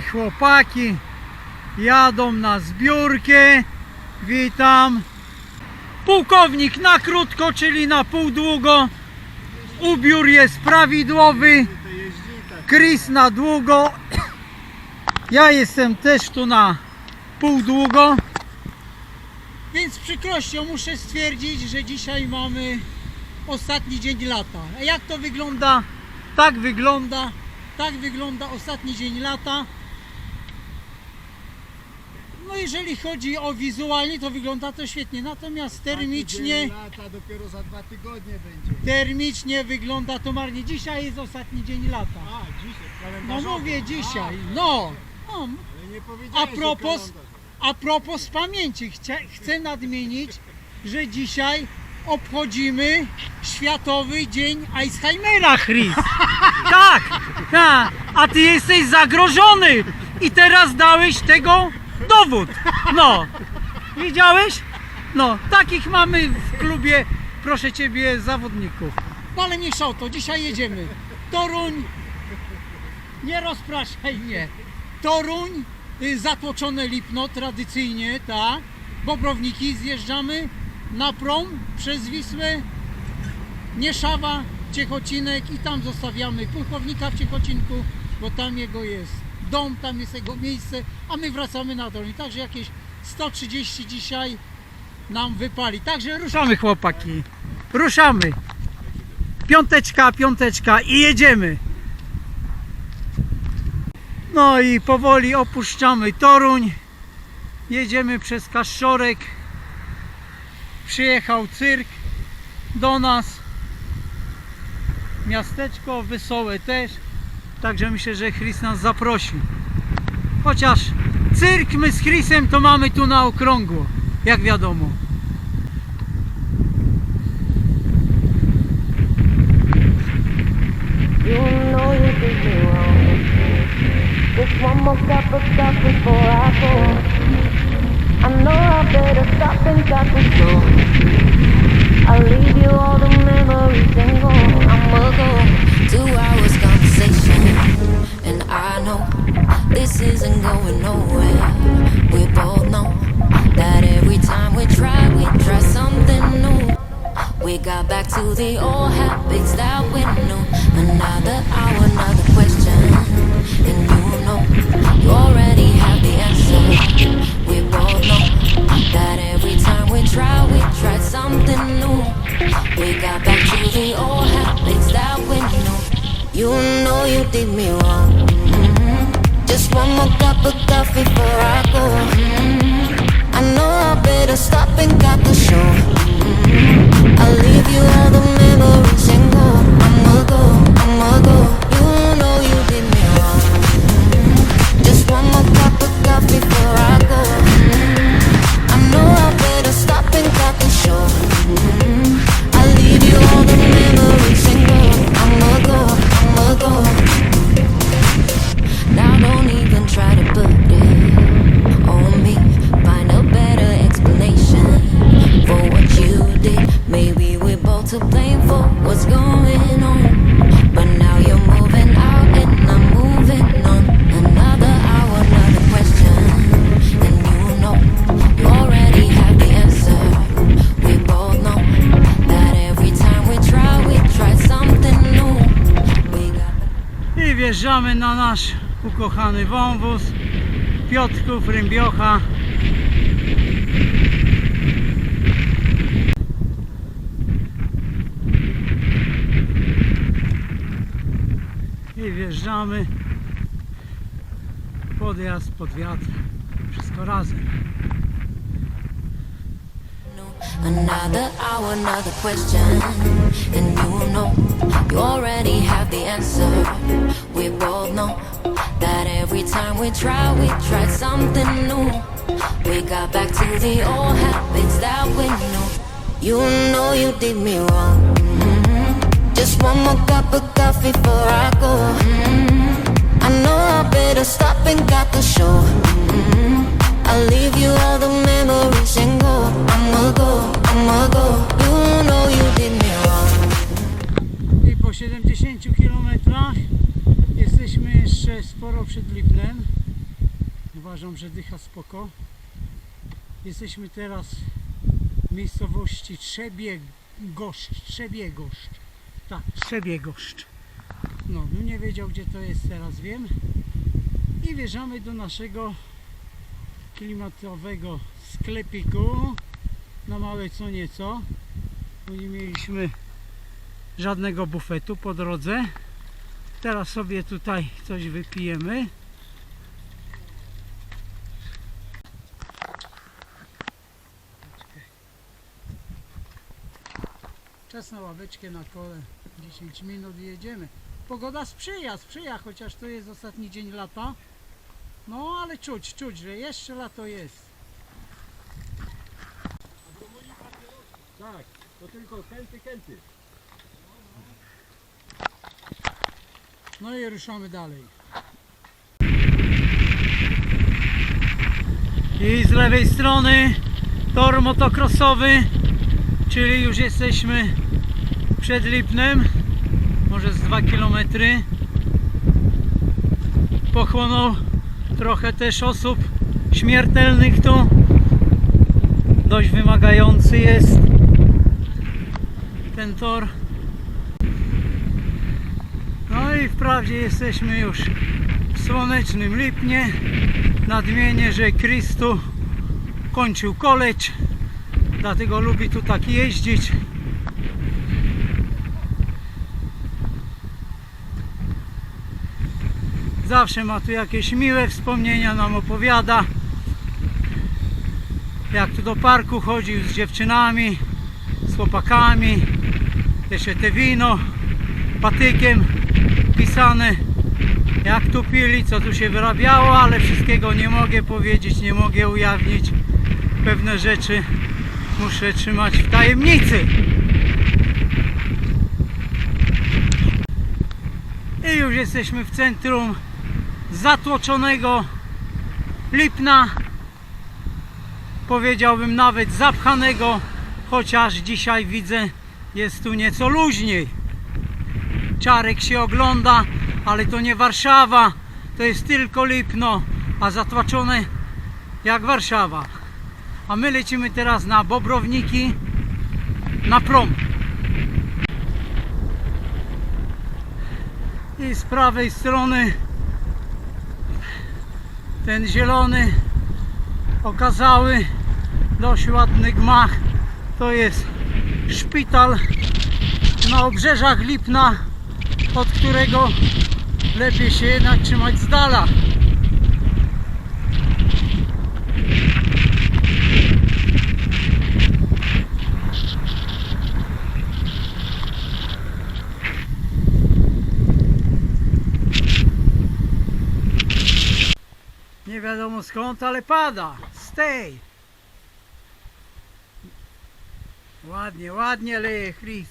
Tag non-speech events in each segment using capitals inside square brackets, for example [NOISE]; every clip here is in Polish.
Chłopaki jadą na zbiórkę. Witam. Pułkownik na krótko, czyli na pół długo. Ubiór jest prawidłowy. Chris na długo. [COUGHS] Ja jestem też tu na pół długo. Więc z przykrością muszę stwierdzić, że dzisiaj mamy ostatni dzień lata. A jak to wygląda? Tak wygląda. Tak wygląda ostatni dzień lata. No jeżeli chodzi o wizualnie, to wygląda to świetnie. Natomiast termicznie, Lata dopiero za dwa tygodnie będzie. termicznie wygląda to marnie. Dzisiaj jest ostatni dzień lata. A, dzisiaj, No kalendarzowo. mówię dzisiaj. No. no. Ale nie powiedziałeś, A że propos, kalendarz. a propos pamięci, chcę, chcę nadmienić, że dzisiaj obchodzimy Światowy Dzień Alzheimera, Chris. Tak, tak, a ty jesteś zagrożony i teraz dałeś tego dowód. No, widziałeś? No, takich mamy w klubie, proszę ciebie, zawodników. No ale mniejsza o to, dzisiaj jedziemy. Toruń, nie rozpraszaj mnie. Toruń, y, zatłoczone Lipno tradycyjnie, tak. Bobrowniki zjeżdżamy na prom przez Wisłę, Nieszawa, Ciechocinek i tam zostawiamy pułkownika w Ciechocinku, bo tam jego jest dom, tam jest jego miejsce, a my wracamy na Toruń. Także jakieś 130 dzisiaj nam wypali. Także ruszamy chłopaki, ruszamy. Piąteczka, piąteczka i jedziemy. No i powoli opuszczamy Toruń. Jedziemy przez Kaszorek. Przyjechał cyrk do nas. Miasteczko wesołe też. Także myślę, że Chris nas zaprosi. Chociaż cyrk my z Chrisem to mamy tu na okrągło, jak wiadomo. I know I better stop and. I'll leave wjeżdżamy na nasz ukochany wąwóz Piotrków Rymbiocha. I wjeżdżamy. Podjazd pod wiatr. Wszystko razem. Another hour, another question. And you know, you already have the answer. We both know that every time we try, we try something new. We got back to the old habits that we knew. You know you did me wrong. Mhm. Just one more cup of coffee before że dycha spoko. Jesteśmy teraz w miejscowości Trzebiegoszcz. Trzebiegoszcz. Tak, Trzebiegoszcz. No, bym nie wiedział gdzie to jest, teraz wiem. I wjeżdżamy do naszego klimatowego sklepiku na małe co nieco. Bo nie mieliśmy żadnego bufetu po drodze. Teraz sobie tutaj coś wypijemy. Na ławeczkę na kole. 10 minut i jedziemy. Pogoda sprzyja, sprzyja, chociaż to jest ostatni dzień lata. No ale czuć, czuć, że jeszcze lato jest. Tak, to tylko kęty, kęty. No i ruszamy dalej. I z lewej strony tor motocrossowy, czyli już jesteśmy przed Lipnem, może z 2 km. Pochłonął trochę też osób śmiertelnych tu. Dość wymagający jest ten tor. No i wprawdzie jesteśmy już w słonecznym Lipnie. Nadmienię, że Chris tu kończył college, dlatego lubi tu tak jeździć. Zawsze ma tu jakieś miłe wspomnienia, nam opowiada. Jak tu do parku chodził z dziewczynami, z chłopakami, jeszcze te wino patykiem pisane jak tu pili, co tu się wyrabiało, ale wszystkiego nie mogę powiedzieć, nie mogę ujawnić. Pewne rzeczy muszę trzymać w tajemnicy. I już jesteśmy w centrum zatłoczonego Lipna. Powiedziałbym nawet zapchanego, chociaż dzisiaj widzę jest tu nieco luźniej. Czarek się ogląda, ale to nie Warszawa, to jest tylko Lipno, a zatłaczone jak Warszawa. A my lecimy teraz na Bobrowniki, na prom. I z prawej strony ten zielony, okazały, dość ładny gmach, to jest szpital na obrzeżach Lipna, od którego lepiej się jednak trzymać z dala. Nie skąd, ale pada. Stay. Ładnie, ładnie leje Chris.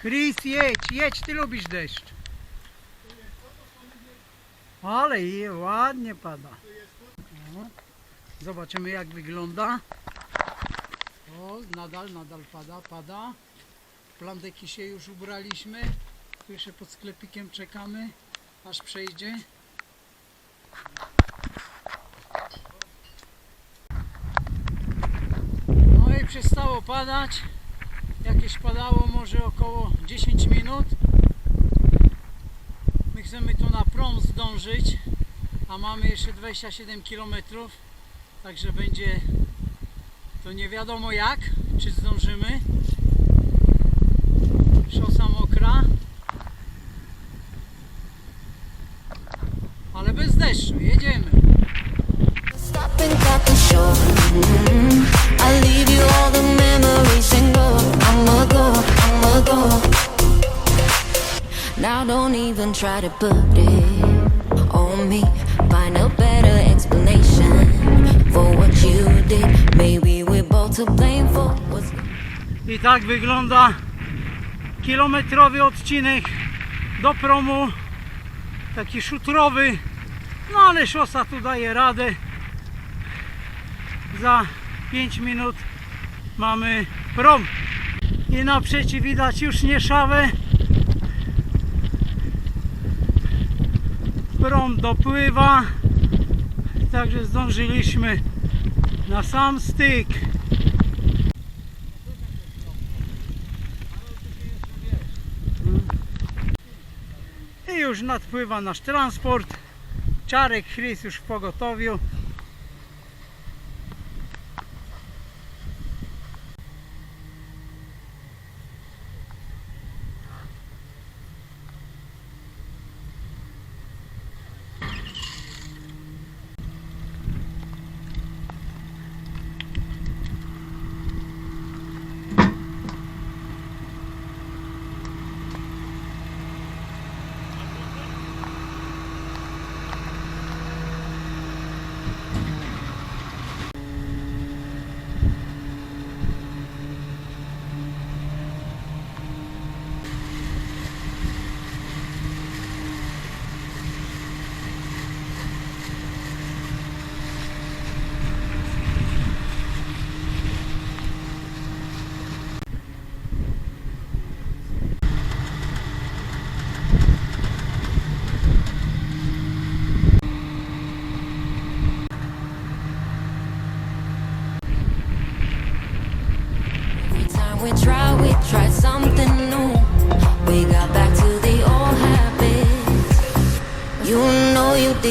Chris, jedź, jedź, ty lubisz deszcz. Ale i ładnie pada. No. Zobaczymy jak wygląda. O, nadal, nadal pada, pada. Plandeki się już ubraliśmy. Tu jeszcze pod sklepikiem czekamy, aż przejdzie. No i przestało padać. Jakieś padało może około 10 minut. My chcemy tu na prom zdążyć, a mamy jeszcze 27 km. Także będzie to nie wiadomo jak, czy zdążymy. Szosa mokra. Now don't even try to put it on me. Find a better explanation for what you did. Maybe we're both to blame for what's. I tak wygląda kilometrowy odcinek do promu. Taki szutrowy. No ale szosa tu daje radę. Za 5 minut mamy prom. I naprzeciw widać już Nieszawę. Prom dopływa, także zdążyliśmy na sam styk. I już nadpływa nasz transport. Czarek Chris już w pogotowiu.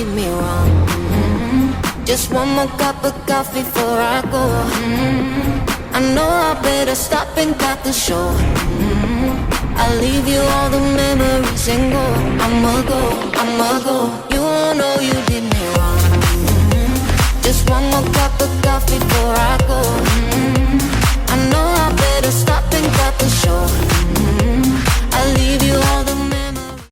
me wrong. Mm-hmm. Just one more cup of coffee before I go. Mm-hmm. I know I better stop and cut the show. Mm-hmm. I'll leave you all the memories and go. I'ma go, I'ma go. You know you did me wrong. Mm-hmm. Just one more cup of coffee before I go.